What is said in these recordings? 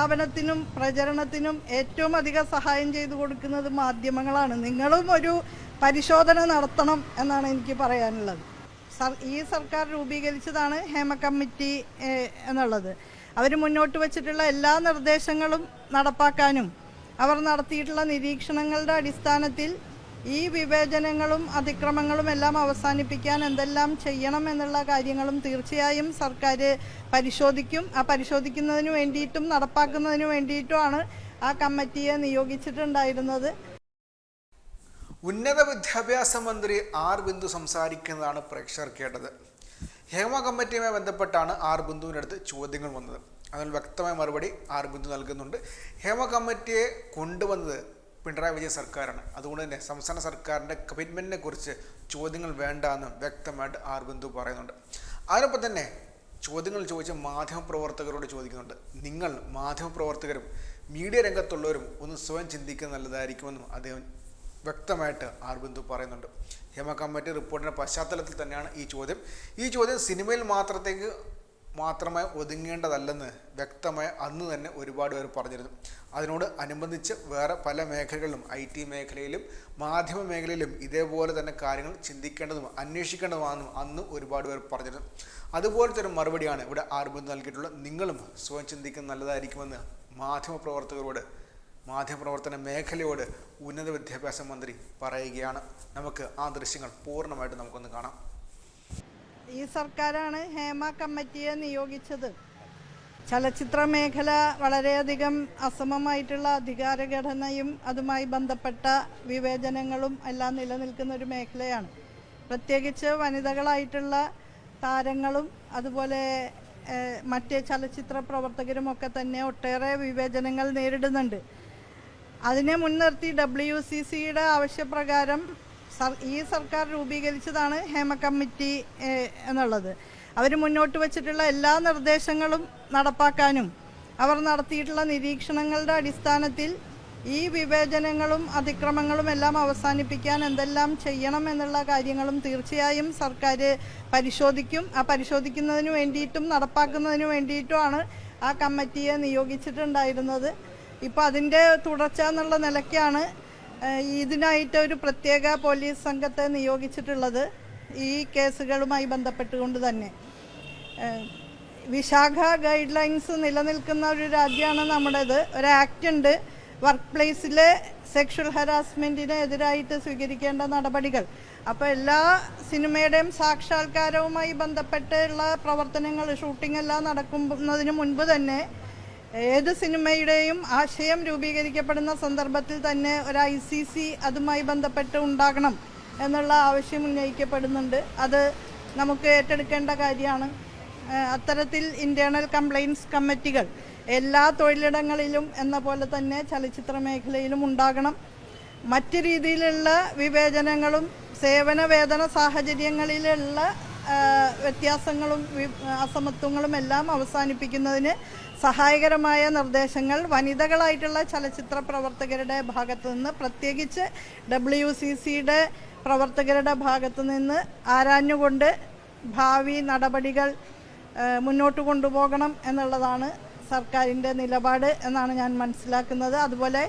സ്ഥാപനത്തിനും പ്രചരണത്തിനും ഏറ്റവും അധികം സഹായം ചെയ്തു കൊടുക്കുന്നത് മാധ്യമങ്ങളാണ്. നിങ്ങളും ഒരു പരിശോധന നടത്തണം എന്നാണ് എനിക്ക് പറയാനുള്ളത്. ഈ സർക്കാർ രൂപീകരിച്ചതാണ് ഹേമ കമ്മിറ്റി എന്നുള്ളത്. അവർ മുന്നോട്ട് വച്ചിട്ടുള്ള എല്ലാ നിർദ്ദേശങ്ങളും നടപ്പാക്കാനും അവർ നടത്തിയിട്ടുള്ള നിരീക്ഷണങ്ങളുടെ അടിസ്ഥാനത്തിൽ ഈ വിവേചനങ്ങളും അതിക്രമങ്ങളും എല്ലാം അവസാനിപ്പിക്കാൻ എന്തെല്ലാം ചെയ്യണം എന്നുള്ള കാര്യങ്ങളും തീർച്ചയായും സർക്കാർ പരിശോധിക്കും. ആ പരിശോധിക്കുന്നതിന് വേണ്ടിയിട്ടും നടപ്പാക്കുന്നതിന് വേണ്ടിയിട്ടുമാണ് ആ കമ്മിറ്റിയെ നിയോഗിച്ചിട്ടുണ്ടായിരുന്നത്. ഉന്നത വിദ്യാഭ്യാസ മന്ത്രി ആർ ബിന്ദു സംസാരിക്കുന്നതാണ് പ്രേക്ഷകർ കേട്ടത്. ഹേമ കമ്മിറ്റിയുമായി ബന്ധപ്പെട്ടാണ് ആർ ബിന്ദുവിന്റെ അടുത്ത് ചോദ്യങ്ങൾ വന്നത്. അതിൽ വ്യക്തമായ മറുപടി ആർ ബിന്ദു നൽകുന്നുണ്ട്. ഹേമ കമ്മിറ്റിയെ കൊണ്ടുവന്നത് പിണറായി വിജയൻ സർക്കാരാണ്. അതുകൊണ്ട് തന്നെ സംസ്ഥാന സർക്കാരിന്റെ കമ്മിറ്റ്മെന്റിനെ കുറിച്ച് ചോദ്യങ്ങൾ വേണ്ട എന്ന് വ്യക്തമായിട്ട് ആർ ബിന്ദു പറയുന്നുണ്ട്. അതിനൊപ്പം തന്നെ ചോദ്യങ്ങൾ ചോദിച്ച മാധ്യമപ്രവർത്തകരോട് ചോദിക്കുന്നുണ്ട്. നിങ്ങൾ മാധ്യമപ്രവർത്തകരും മീഡിയ രംഗത്തുള്ളവരും ഒന്ന് സ്വയം ചിന്തിക്കുന്നത് നല്ലതായിരിക്കുമെന്നും അദ്ദേഹം വ്യക്തമായിട്ട് ആർ ബിന്ദു പറയുന്നുണ്ട്. ഹേമ കമ്മിറ്റി റിപ്പോർട്ടിന്റെ പശ്ചാത്തലത്തിൽ തന്നെയാണ് ഈ ചോദ്യം. ഈ ചോദ്യം സിനിമയിൽ മാത്രത്തേക്ക് മാത്രമായി ഒതുങ്ങേണ്ടതല്ലെന്ന് വ്യക്തമായി അന്ന് തന്നെ ഒരുപാട് പേർ പറഞ്ഞിരുന്നു. അതിനോട് അനുബന്ധിച്ച് വേറെ പല മേഖലകളിലും ഐ ടി മേഖലയിലും മാധ്യമ മേഖലയിലും ഇതേപോലെ തന്നെ കാര്യങ്ങൾ ചിന്തിക്കേണ്ടതും അന്വേഷിക്കേണ്ടതുമാണെന്നും അന്ന് ഒരുപാട് പേർ പറഞ്ഞിരുന്നു. അതുപോലത്തെ ഒരു മറുപടിയാണ് ഇവിടെ ആർബന്ധം നൽകിയിട്ടുള്ളത്. നിങ്ങളും സ്വയം ചിന്തിക്കുന്നത് നല്ലതായിരിക്കുമെന്ന് മാധ്യമപ്രവർത്തകരോട് മാധ്യമപ്രവർത്തന മേഖലയോട് ഉന്നത വിദ്യാഭ്യാസ മന്ത്രി പറയുകയാണ്. നമുക്ക് ആ ദൃശ്യങ്ങൾ പൂർണമായിട്ട് നമുക്കൊന്ന് കാണാം. ഈ സർക്കാരാണ് ഹേമ കമ്മിറ്റിയെ നിയോഗിച്ചത്. ചലച്ചിത്ര മേഖല വളരെയധികം അസമമായിട്ടുള്ള അധികാരഘടനയും അതുമായി ബന്ധപ്പെട്ട വിവേചനങ്ങളും എല്ലാം നിലനിൽക്കുന്ന ഒരു മേഖലയാണ്. പ്രത്യേകിച്ച് വനിതകളായിട്ടുള്ള താരങ്ങളും അതുപോലെ മറ്റ് ചലച്ചിത്ര പ്രവർത്തകരും ഒക്കെ തന്നെ ഒട്ടേറെ വിവേചനങ്ങൾ നേരിടുന്നുണ്ട്. അതിനെ മുൻനിർത്തി ഡബ്ല്യു സി സിയുടെ ആവശ്യപ്രകാരം ഈ സർക്കാർ രൂപീകരിച്ചതാണ് ഹേമ കമ്മിറ്റി എന്നുള്ളത്. അവർ മുന്നോട്ട് വച്ചിട്ടുള്ള എല്ലാ നിർദ്ദേശങ്ങളും നടപ്പാക്കാനും അവർ നടത്തിയിട്ടുള്ള നിരീക്ഷണങ്ങളുടെ അടിസ്ഥാനത്തിൽ ഈ വിവേചനങ്ങളും അതിക്രമങ്ങളും എല്ലാം അവസാനിപ്പിക്കാൻ എന്തെല്ലാം ചെയ്യണം എന്നുള്ള കാര്യങ്ങളും തീർച്ചയായും സർക്കാർ പരിശോധിക്കും. ആ പരിശോധിക്കുന്നതിന് വേണ്ടിയിട്ടും നടപ്പാക്കുന്നതിന് വേണ്ടിയിട്ടുമാണ് ആ കമ്മിറ്റിയെ നിയോഗിച്ചിട്ടുണ്ടായിരുന്നത്. ഇപ്പോൾ അതിന്റെ തുടർച്ച എന്നുള്ള നിലയ്ക്കാണ് ഇതിനായിട്ട് ഒരു പ്രത്യേക പോലീസ് സംഘത്തെ നിയോഗിച്ചിട്ടുള്ളത് ഈ കേസുകളുമായി ബന്ധപ്പെട്ടുകൊണ്ട് തന്നെ. വിശാഖ ഗൈഡ് ലൈൻസ് നിലനിൽക്കുന്ന ഒരു രാജ്യമാണ് നമ്മുടേത്. ഒരു ആക്ട് ഉണ്ട്. വർക്ക് പ്ലേസിലെ സെക്ഷൽ ഹരാസ്മെന്റിന് എതിരായിട്ട് സ്വീകരിക്കേണ്ട നടപടികൾ. അപ്പോൾ എല്ലാ സിനിമയുടെയും സാക്ഷാത്കാരവുമായി ബന്ധപ്പെട്ടുള്ള പ്രവർത്തനങ്ങൾ ഷൂട്ടിംഗ് എല്ലാം നടക്കുന്നതിന് മുൻപ് തന്നെ ഏത് സിനിമയുടെയും ആശയം രൂപീകരിക്കപ്പെടുന്ന സന്ദർഭത്തിൽ തന്നെ ഒരു ഐ സി സി അതുമായി ബന്ധപ്പെട്ട് ഉണ്ടാകണം എന്നുള്ള ആവശ്യം ഉന്നയിക്കപ്പെടുന്നുണ്ട്. അത് നമുക്ക് ഏറ്റെടുക്കേണ്ട കാര്യമാണ്. അത്തരത്തിൽ ഇന്റേണൽ കംപ്ലയിൻസ് കമ്മിറ്റികൾ എല്ലാ തൊഴിലിടങ്ങളിലും എന്ന പോലെ തന്നെ ചലച്ചിത്ര മേഖലയിലും ഉണ്ടാകണം. മറ്റു രീതിയിലുള്ള വിവേചനങ്ങളും സേവന വേതന സാഹചര്യങ്ങളിലുള്ള വ്യത്യാസങ്ങളും അസമത്വങ്ങളും എല്ലാം അവസാനിപ്പിക്കുന്നതിന് സഹായകരമായ നിർദ്ദേശങ്ങൾ വനിതകളായിട്ടുള്ള ചലച്ചിത്ര പ്രവർത്തകരുടെ ഭാഗത്തു നിന്ന് പ്രത്യേകിച്ച് ഡബ്ല്യു സി സിയുടെ പ്രവർത്തകരുടെ ഭാഗത്തു നിന്ന് ആരാഞ്ഞുകൊണ്ട് ഭാവി നടപടികൾ മുന്നോട്ട് കൊണ്ടുപോകണം എന്നുള്ളതാണ് സർക്കാരിന്റെ നിലപാട് എന്നാണ് ഞാൻ മനസ്സിലാക്കുന്നത്. അതുപോലെ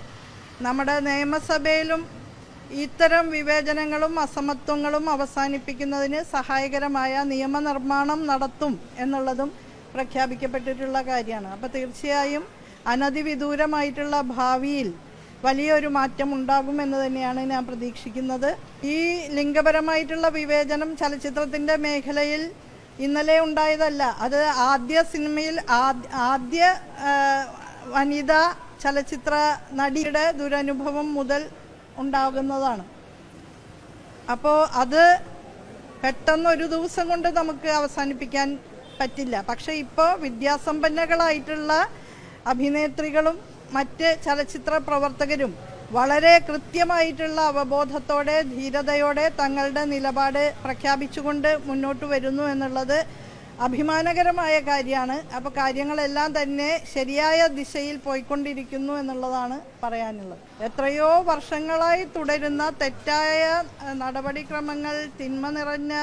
നമ്മുടെ നിയമസഭയിലും ഇത്തരം വിവേചനങ്ങളും അസമത്വങ്ങളും അവസാനിപ്പിക്കുന്നതിന് സഹായകരമായ നിയമനിർമ്മാണം നടത്തും എന്നുള്ളതും പ്രഖ്യാപിക്കപ്പെട്ടിട്ടുള്ള കാര്യമാണ്. അപ്പോൾ തീർച്ചയായും അനധിവിദൂരമായിട്ടുള്ള ഭാവിയിൽ വലിയൊരു മാറ്റം ഉണ്ടാകും എന്ന് തന്നെയാണ് ഞാൻ പ്രതീക്ഷിക്കുന്നത്. ഈ ലിംഗപരമായിട്ടുള്ള വിവേചനം ചലച്ചിത്രത്തിന്റെ മേഖലയിൽ ഇന്നലെ ഉണ്ടായതല്ല. അത് ആദ്യ സിനിമയിൽ ആദ്യ ആദ്യ വനിതാ ചലച്ചിത്ര നടിയുടെ ദുരനുഭവം മുതൽ ഉണ്ടാകുന്നതാണ്. അപ്പോൾ അത് പെട്ടെന്ന് ഒരു ദിവസം കൊണ്ട് നമുക്ക് അവസാനിപ്പിക്കാൻ പറ്റില്ല. പക്ഷേ ഇപ്പോൾ വിദ്യാസമ്പന്നകളായിട്ടുള്ള അഭിനേത്രികളും മറ്റ് ചലച്ചിത്ര പ്രവർത്തകരും വളരെ കൃത്യമായിട്ടുള്ള അവബോധത്തോടെ ധീരതയോടെ തങ്ങളുടെ നിലപാട് പ്രഖ്യാപിച്ചുകൊണ്ട് മുന്നോട്ട് വരുന്നു എന്നുള്ളത് അഭിമാനകരമായ കാര്യമാണ്. അപ്പോൾ കാര്യങ്ങളെല്ലാം തന്നെ ശരിയായ ദിശയിൽ പോയിക്കൊണ്ടിരിക്കുന്നു എന്നുള്ളതാണ് പറയാനുള്ളത്. എത്രയോ വർഷങ്ങളായി തുടരുന്ന തെറ്റായ നടപടിക്രമങ്ങൾ തിന്മ നിറഞ്ഞ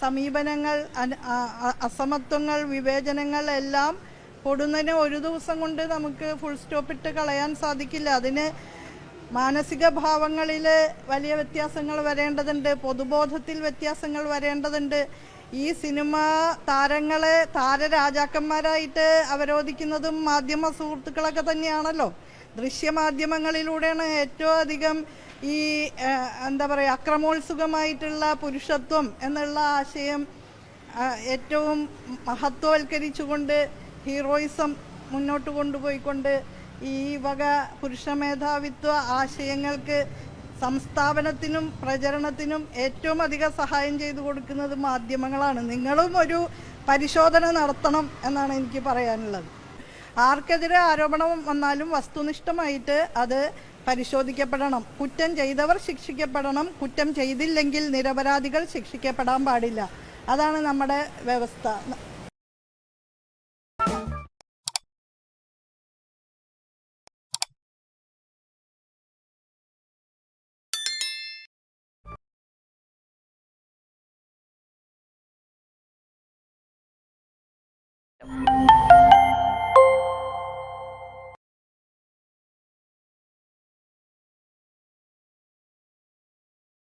സമീപനങ്ങൾ അസമത്വങ്ങൾ വിവേചനങ്ങൾ എല്ലാം പൊടുന്നതിന് ഒരു ദിവസം കൊണ്ട് നമുക്ക് ഫുൾ സ്റ്റോപ്പ് ഇട്ട് കളയാൻ സാധിക്കില്ല. അതിന് മാനസിക ഭാവങ്ങളിൽ വലിയ വ്യത്യാസങ്ങൾ വരേണ്ടതുണ്ട്. പൊതുബോധത്തിൽ വ്യത്യാസങ്ങൾ വരേണ്ടതുണ്ട്. ഈ സിനിമ താരങ്ങളെ താരരാജാക്കന്മാരായിട്ട് അവരോധിക്കുന്നതും മാധ്യമ സുഹൃത്തുക്കളൊക്കെ തന്നെയാണല്ലോ. ദൃശ്യമാധ്യമങ്ങളിലൂടെയാണ് ഏറ്റവും അധികം ഈ എന്താ പറയുക അക്രമോത്സുകമായിട്ടുള്ള പുരുഷത്വം എന്നുള്ള ആശയം ഏറ്റവും മഹത്വവൽക്കരിച്ചുകൊണ്ട് ഹീറോയിസം മുന്നോട്ട് കൊണ്ടുപോയിക്കൊണ്ട് ഈ വക പുരുഷ മേധാവിത്വ ആശയങ്ങൾക്ക് സംസ്ഥാപനത്തിനും പ്രചരണത്തിനും ഏറ്റവും അധികം സഹായം ചെയ്തു കൊടുക്കുന്നത് മാധ്യമങ്ങളാണ്. നിങ്ങളും ഒരു പരിശോധന നടത്തണം എന്നാണ് എനിക്ക് പറയാനുള്ളത്. ആർക്കെതിരെ ആരോപണം വന്നാലും വസ്തുനിഷ്ഠമായിട്ട് അത് പരിശോധിക്കപ്പെടണം. കുറ്റം ചെയ്തവർ ശിക്ഷിക്കപ്പെടണം. കുറ്റം ചെയ്തില്ലെങ്കിൽ നിരപരാധികൾ ശിക്ഷിക്കപ്പെടാൻ പാടില്ല. അതാണ് നമ്മുടെ വ്യവസ്ഥ. you